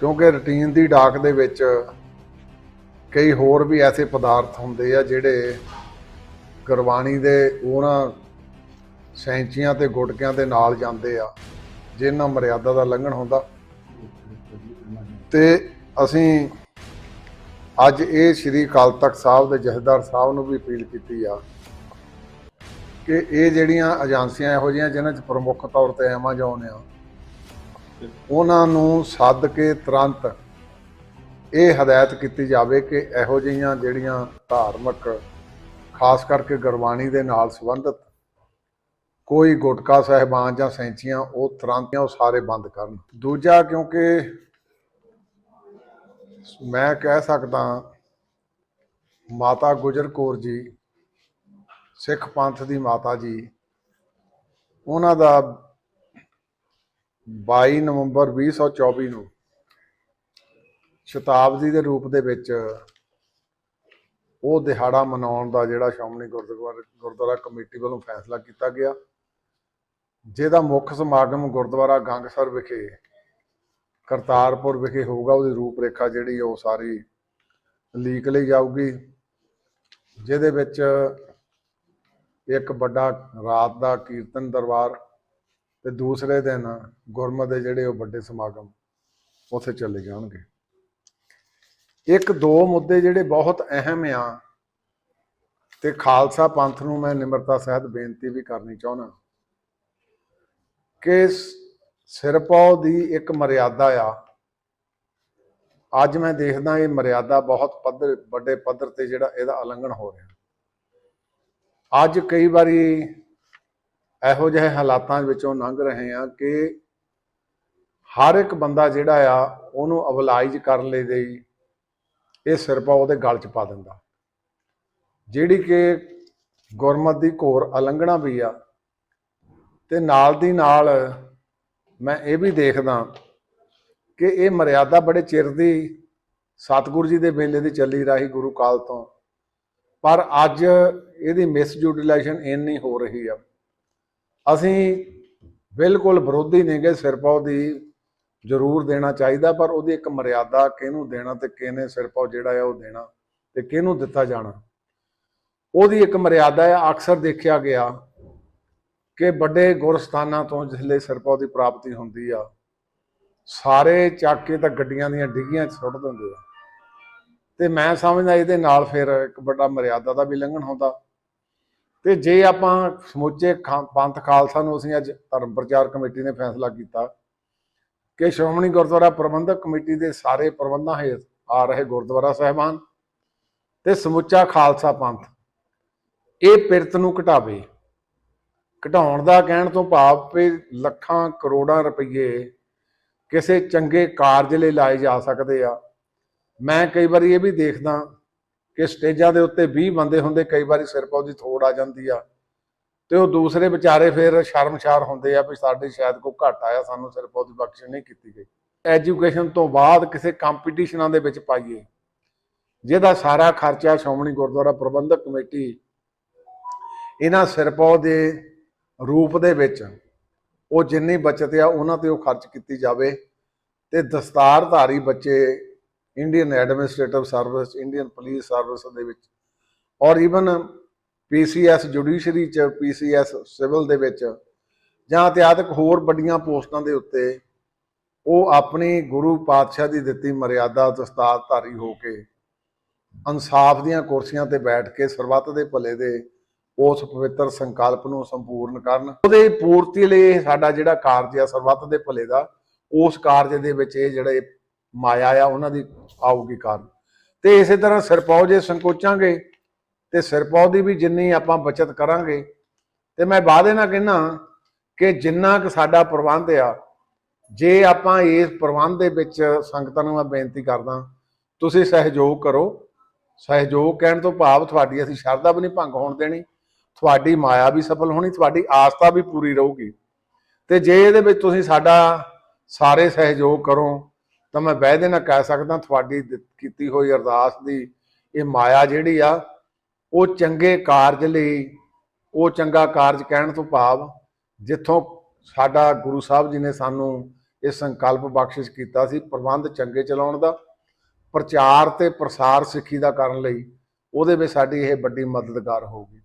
ਕਿਉਂਕਿ ਰੂਟੀਨ ਦੀ ਡਾਕ ਦੇ ਵਿੱਚ ਕਈ ਹੋਰ ਵੀ ਐਸੇ ਪਦਾਰਥ ਹੁੰਦੇ ਆ ਜਿਹੜੇ ਗੁਰਬਾਣੀ ਦੇ ਉਹਨਾਂ ਸੈਂਚੀਆਂ ਤੇ ਗੁਟਕਿਆਂ ਦੇ ਨਾਲ ਜਾਂਦੇ ਆ ਜਿਨ੍ਹਾਂ ਮਰਿਆਦਾ ਦਾ ਲੰਘਣ ਹੁੰਦਾ। ਤੇ ਅਸੀਂ ਅੱਜ ਇਹ ਸ੍ਰੀ ਅਕਾਲ ਤਖਤ ਸਾਹਿਬ ਦੇ ਜਥੇਦਾਰ ਸਾਹਿਬ ਨੂੰ ਵੀ ਅਪੀਲ ਕੀਤੀ ਆ ਕਿ ਇਹ ਜਿਹੜੀਆਂ ਏਜੰਸੀਆਂ ਇਹੋ ਜਿਹੀਆਂ ਜਿਨ੍ਹਾਂ 'ਚ ਪ੍ਰਮੁੱਖ ਤੌਰ ਤੇ ਐਮਾਜ਼ੋਨ ਆ ਉਹਨਾਂ ਨੂੰ ਸੱਦ ਕੇ ਤੁਰੰਤ ਇਹ ਹਦਾਇਤ ਕੀਤੀ ਜਾਵੇ ਕਿ ਇਹੋ ਜਿਹੀਆਂ ਜਿਹੜੀਆਂ ਧਾਰਮਿਕ, ਖਾਸ ਕਰਕੇ ਗੁਰਬਾਣੀ ਦੇ ਨਾਲ ਸੰਬੰਧਿਤ ਕੋਈ ਗੁਟਕਾ ਸਹਿਬਾਨ ਜਾਂ ਸੈਂਚੀਆਂ, ਉਹ ਤੁਰੰਤ ਉਹ ਸਾਰੇ ਬੰਦ ਕਰਨ। ਦੂਜਾ, ਕਿਉਂਕਿ ਮੈਂ ਕਹਿ ਸਕਦਾ ਮਾਤਾ ਗੁਜਰ ਕੌਰ ਜੀ, ਸਿੱਖ ਪੰਥ ਦੀ ਮਾਤਾ ਜੀ, ਉਹਨਾਂ ਦਾ 22 ਨਵੰਬਰ 2024 ਨੂੰ ਸ਼ਤਾਬਦੀ ਦੇ ਰੂਪ ਦੇ ਵਿੱਚ ਉਹ ਦਿਹਾੜਾ ਮਨਾਉਣ ਦਾ ਜਿਹੜਾ ਸ਼੍ਰੋਮਣੀ ਗੁਰਦੁਆਰਾ ਗੁਰਦੁਆਰਾ ਕਮੇਟੀ ਵੱਲੋਂ ਫੈਸਲਾ ਕੀਤਾ ਗਿਆ, ਜਿਹਦਾ ਮੁੱਖ ਸਮਾਗਮ ਗੁਰਦੁਆਰਾ ਗੰਗਸਰ ਵਿਖੇ, ਕਰਤਾਰਪੁਰ ਵਿਖੇ ਹੋਊਗਾ। ਉਹਦੀ ਰੂਪਰੇਖਾ ਜਿਹੜੀ ਉਹ ਸਾਰੀ ਲੀਕ ਲਈ ਜਾਊਗੀ, ਜਿਹਦੇ ਵਿੱਚ ਇੱਕ ਵੱਡਾ ਰਾਤ ਦਾ ਕੀਰਤਨ ਦਰਬਾਰ ਤੇ ਦੂਸਰੇ ਦਿਨ ਗੁਰਮਤ ਦੇ ਜਿਹੜੇ ਉਹ ਵੱਡੇ ਸਮਾਗਮ ਉੱਥੇ ਚੱਲੇ ਜਾਣਗੇ। ਇੱਕ ਦੋ ਮੁੱਦੇ ਜਿਹੜੇ ਬਹੁਤ ਅਹਿਮ ਆ ਤੇ ਖਾਲਸਾ ਪੰਥ ਨੂੰ ਮੈਂ ਨਿਮਰਤਾ ਸਹਿਤ ਬੇਨਤੀ ਵੀ ਕਰਨੀ ਚਾਹੁੰਦਾ। ਕਿ ਸ- ਸਿਰਪੌ ਦੀ ਇੱਕ ਮਰਿਆਦਾ ਆ। ਅੱਜ ਮੈਂ ਦੇਖਦਾ ਇਹ ਮਰਿਆਦਾ ਬਹੁਤ ਪੱਧਰ, ਵੱਡੇ ਪੱਧਰ ਤੇ ਜਿਹੜਾ ਇਹਦਾ ਉਲੰਘਣ ਹੋ ਰਿਹਾ। ਅੱਜ ਕਈ ਵਾਰੀ ਇਹੋ ਜਿਹੇ ਹਾਲਾਤਾਂ ਵਿੱਚੋਂ ਲੰਘ ਰਹੇ ਆ ਕਿ ਹਰ ਇੱਕ ਬੰਦਾ ਜਿਹੜਾ ਆ, ਉਹਨੂੰ ਅਵਲਾਈਜ ਕਰਨ ਲਈ ਦੇ ਇਹ ਸਿਰਪਾ ਉਹਦੇ ਗਲ 'ਚ ਪਾ ਦਿੰਦਾ। ਜਿਹੜੀ ਕਿ ਗੁਰਮਤ ਦੀ ਘੋਰ ਉਲੰਘਣਾ ਵੀ ਆ, ਤੇ ਨਾਲ ਦੀ ਨਾਲ ਮੈਂ ਇਹ ਵੀ ਦੇਖਦਾ ਕਿ ਇਹ ਮਰਿਆਦਾ ਬੜੇ ਚਿਰ ਦੀ ਸਤਿਗੁਰੂ ਜੀ ਦੇ ਵੇਲੇ ਦੀ ਚੱਲੀ ਰਹੀ ਗੁਰੂ ਕਾਲ ਤੋਂ, ਪਰ ਅੱਜ ਇਹਦੀ ਮਿਸਯੂਟੀਲਾਈਜੇਸ਼ਨ ਇੰਨੀ ਹੋ ਰਹੀ ਆ। ਅਸੀਂ ਬਿਲਕੁਲ ਵਿਰੋਧੀ ਨੇਗੇ ਸਿਰਪਾਉ ਦੀ ਜ਼ਰੂਰ ਦੇਣਾ ਚਾਹੀਦਾ, ਪਰ ਉਹਦੀ ਇੱਕ ਮਰਿਆਦਾ ਕਿਹਨੂੰ ਦੇਣਾ ਤੇ ਕਿਹਨੇ ਸਿਰਪਾਉ ਜਿਹੜਾ ਆ ਉਹ ਦੇਣਾ ਤੇ ਕਿਹਨੂੰ ਦਿੱਤਾ ਜਾਣਾ। ਉਹਦੀ ਇੱਕ ਮਰਿਆਦਾ ਆ ਅਕਸਰ ਦੇਖਿਆ ਗਿਆ ਕਿ ਵੱਡੇ ਗੁਰਸਥਾਨਾਂ ਤੋਂ ਜਿਸਲੇ ਸਿਰਪਾਉ ਦੀ ਪ੍ਰਾਪਤੀ ਹੁੰਦੀ ਆ, ਸਾਰੇ ਚੱਕ ਕੇ ਤਾਂ ਗੱਡੀਆਂ ਦੀਆਂ ਡਿੱਗੀਆਂ 'ਚ ਸੁੱਟ ਦਿੰਦੇ ਆ। ਤੇ ਮੈਂ ਸਮਝਦਾ ਇਹਦੇ ਨਾਲ ਫਿਰ ਇੱਕ ਵੱਡਾ ਮਰਿਆਦਾ ਦਾ ਵੀ ਲੰਘਣ ਹੁੰਦਾ। ਤੇ ਜੇ ਆਪਾਂ ਸਮੁੱਚੇ ਖਾ- ਪੰਥ ਖਾਲਸਾ ਨੂੰ ਅਸੀਂ ਅੱਜ ਧਰਮ ਪ੍ਰਚਾਰ ਕਮੇਟੀ ਨੇ ਫੈਸਲਾ ਕੀਤਾ ਕਿ ਸ਼੍ਰੋਮਣੀ ਗੁਰਦੁਆਰਾ ਪ੍ਰਬੰਧਕ ਕਮੇਟੀ ਦੇ ਸਾਰੇ ਪ੍ਰਬੰਧਾਂ ਹੇਠ ਆ ਰਹੇ ਗੁਰਦੁਆਰਾ ਸਾਹਿਬਾਨ ਤੇ ਸਮੁੱਚਾ ਖਾਲਸਾ ਪੰਥ, ਇਹ ਪਿਰਤ ਨੂੰ ਘਟਾਵੇ। ਘਟਾਉਣ ਦਾ ਕਹਿਣ ਤੋਂ ਭਾਵ ਵੀ ਲੱਖਾਂ ਕਰੋੜਾਂ ਰੁਪਏ ਕਿਸੇ ਚੰਗੇ ਕਾਰਜ ਲਈ ਲਾਏ ਜਾ ਸਕਦੇ ਆ। ਮੈਂ ਕਈ ਵਾਰੀ ਇਹ ਵੀ ਦੇਖਦਾ ਕਿ ਸਟੇਜਾਂ ਦੇ ਉੱਤੇ 20 ਬੰਦੇ ਹੁੰਦੇ, ਕਈ ਵਾਰੀ ਸਿਰ ਪਾ ਉਹਦੀ ਥੋੜ ਆ ਜਾਂਦੀ ਆ। ਤੇ ਉਹ ਦੂਸਰੇ ਵਿਚਾਰੇ ਫਿਰ ਸ਼ਰਮਸ਼ਾਰ ਹੁੰਦੇ ਆ ਵੀ ਸਾਡੇ ਸ਼ਾਇਦ ਕੋਈ ਘਟ ਆਇਆ, ਸਾਨੂੰ ਸਿਰ ਪਾ ਉਹਦੀ ਬਖਸ਼ ਨਹੀਂ ਕੀਤੀ ਗਈ। ਐਜੂਕੇਸ਼ਨ ਤੋਂ ਬਾਅਦ ਕਿਸੇ ਕੰਪੀਟੀਸ਼ਨਾਂ ਦੇ ਵਿੱਚ ਪਾਈਏ, ਜਿਹਦਾ ਸਾਰਾ ਖਰਚਾ ਸ਼੍ਰੋਮਣੀ ਗੁਰਦੁਆਰਾ ਪ੍ਰਬੰਧਕ ਕਮੇਟੀ ਇਹਨਾਂ ਸਿਰਪੌ ਦੇ ਰੂਪ ਦੇ ਵਿੱਚ, ਉਹ ਜਿੰਨੀ ਬਚਤ ਆ, ਉਹਨਾਂ ਤੇ ਉਹ ਖਰਚ ਕੀਤੀ ਜਾਵੇ ਤੇ ਦਸਤਾਰਧਾਰੀ ਬੱਚੇ Indian administrative service Indian police service ਦੇ ਵਿੱਚ। ਔਰ ਈਵਨ ਪੀਸੀਐਸ ਜੁਡੀਸ਼ਰੀ ਚ ਪੀਸੀਐਸ ਸਿਵਲ ਦੇ ਵਿੱਚ, ਜਾਂ ਇਤਿਹਾਦਕ ਹੋਰ ਵੱਡੀਆਂ ਪੋਸਟਾਂ ਦੇ ਉੱਤੇ, ਉਹ ਆਪਣੀ ਗੁਰੂ ਪਾਤਸ਼ਾਹ ਦੀ ਦਿੱਤੀ ਮਰਿਆਦਾ ਦਸਤਾਰਧਾਰੀ ਹੋ ਕੇ ਇਨਸਾਫ ਦੀਆਂ ਕੁਰਸੀਆਂ ਤੇ ਬੈਠ ਕੇ ਸਰਬੱਤ ਦੇ ਭਲੇ ਦੇ ਉਸ ਪਵਿੱਤਰ ਸੰਕਲਪ ਨੂੰ ਸੰਪੂਰਨ ਕਰਨ। ਉਹਦੇ ਪੂਰਤੀ ਲਈ ਸਾਡਾ ਜਿਹੜਾ ਕਾਰਜ ਆ ਸਰਬੱਤ ਦੇ ਭਲੇ ਦਾ, ਉਸ ਕਾਰਜ ਦੇ ਵਿੱਚ ਇਹ ਜਿਹੜੇ ਮਾਇਆ ਆ, ਉਹਨਾਂ ਦੀ ਆਊਗੀ ਕਾਰਨ। ਤੇ ਇਸੇ ਤਰ੍ਹਾਂ ਸਿਰਪੌ ਜੇ ਸੰਕੋਚਾਂਗੇ, ਤੇ ਸਿਰਪੌ ਦੀ ਵੀ ਜਿੰਨੀ ਆਪਾਂ ਬਚਤ ਕਰਾਂਗੇ, ਤੇ ਮੈਂ ਵਾਅਦੇ ਨਾਲ ਕਹਿਣਾ ਕਿ ਜਿੰਨਾ ਕੁ ਸਾਡਾ ਪ੍ਰਬੰਧ ਆ, ਜੇ ਆਪਾਂ ਇਸ ਪ੍ਰਬੰਧ ਦੇ ਵਿੱਚ ਸੰਗਤਾਂ ਨੂੰ ਮੈਂ ਬੇਨਤੀ ਕਰਦਾ, ਤੁਸੀਂ ਸਹਿਯੋਗ ਕਰੋ। ਸਹਿਯੋਗ ਕਹਿਣ ਤੋਂ ਭਾਵ ਤੁਹਾਡੀ ਅਸੀਂ ਸ਼ਰਧਾ ਵੀ ਨਹੀਂ ਭੰਗ ਹੋਣ ਦੇਣੀ, ਤੁਹਾਡੀ ਮਾਇਆ ਵੀ ਸਫਲ ਹੋਣੀ, ਤੁਹਾਡੀ ਆਸਥਾ ਵੀ ਪੂਰੀ ਰਹੂਗੀ। ਤੇ ਜੇ ਇਹਦੇ ਵਿੱਚ ਤੁਸੀਂ ਸਾਡਾ ਸਾਰੇ ਸਹਿਯੋਗ ਕਰੋ ਤਾਂ ਮੈਂ ਵਾਅਦੇ ਨਾਲ ਕਹਿ ਸਕਦਾ ਤੁਹਾਡੀ ਦਿੱਤ- ਕੀਤੀ ਹੋਈ ਅਰਦਾਸ ਦੀ, ਇਹ ਮਾਇਆ ਜਿਹੜੀ ਆ, ਉਹ ਚੰਗੇ ਕਾਰਜ ਲਈ, ਉਹ ਚੰਗਾ ਕਾਰਜ ਕਹਿਣ ਤੋਂ ਭਾਵ ਜਿੱਥੋਂ ਸਾਡਾ ਗੁਰੂ ਸਾਹਿਬ ਜੀ ਨੇ ਸਾਨੂੰ ਇਹ ਸੰਕਲਪ ਬਖਸ਼ਿਸ਼ ਕੀਤਾ ਸੀ ਪ੍ਰਬੰਧ ਚੰਗੇ ਚਲਾਉਣ ਦਾ, ਪ੍ਰਚਾਰ ਤੇ ਪ੍ਰਸਾਰ ਸਿੱਖੀ ਦਾ ਕਰਨ ਲਈ, ਉਹਦੇ ਵਿੱਚ ਸਾਡੀ ਇਹ ਵੱਡੀ ਮਦਦਗਾਰ ਹੋਊਗੀ।